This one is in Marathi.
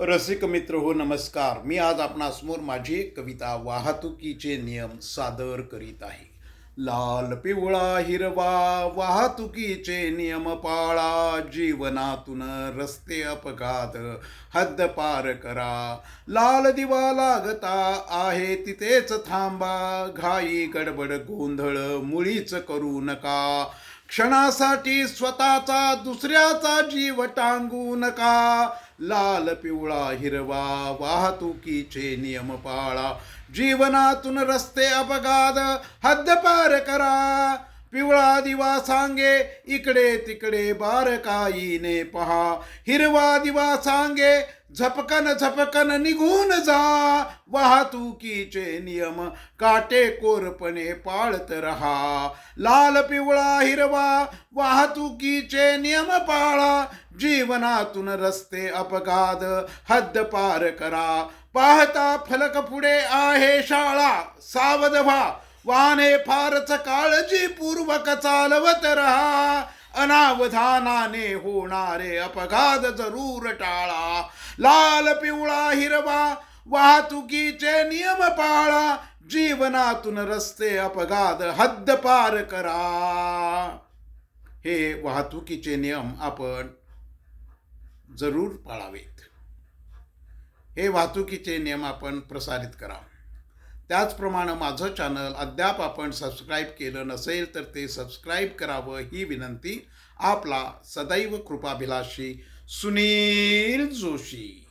रसिक मित्र हो नमस्कार. मी आज आपणासमोर माझी कविता वाहतुकीचे नियम सादर करीत आहे. लाल पिवळा हिरवा वाहतुकीचे नियम पाळा. जीवनातून रस्ते अपघात हद्द पार करा. लाल दिवा लागता आहे तिथेच थांबा. घाई गडबड गोंधळ मुळीच करू नका. क्षणासाठी स्वतःचा दुसऱ्याचा जीव टांगू नका. लाल पिवळा हिरवा वाहतुकीचे नियम पाळा. जीवनातून रस्ते अपघात हद्दपार करा. पिवळा दिवा सांगे इकडे तिकडे बारकाईने पहा. हिरवा दिवा सांगे झपकन झपकन निघून जा. वाहतुकीचे नियम काटेकोरपणे पाळत रहा. लाल पिवळा हिरवा वाहतुकीचे नियम पाळा. जीवनातून रस्ते अपघात हद्द पार करा. पाहता फलक पुढे आहे शाळा. सावध व्हा. वाहने फारच काळजीपूर्वक चालवत रहा. अनावधानाने होणारे अपघात जरूर टाळा. लाल पिवळा हिरवा वाहतुकीचे नियम पाळा. जीवनातून रस्ते अपघात हद्द पार करा. हे वाहतुकीचे नियम आपण जरूर पाळावेत. हे वाहतुकीचे नियम आपण प्रसारित करा. त्याचप्रमाणे माझं चॅनल अद्याप आपण सबस्क्राईब केलं नसेल तर ते सबस्क्राईब करावं ही विनंती. आपला सदैव कृपाभिलाषी सुनील जोशी.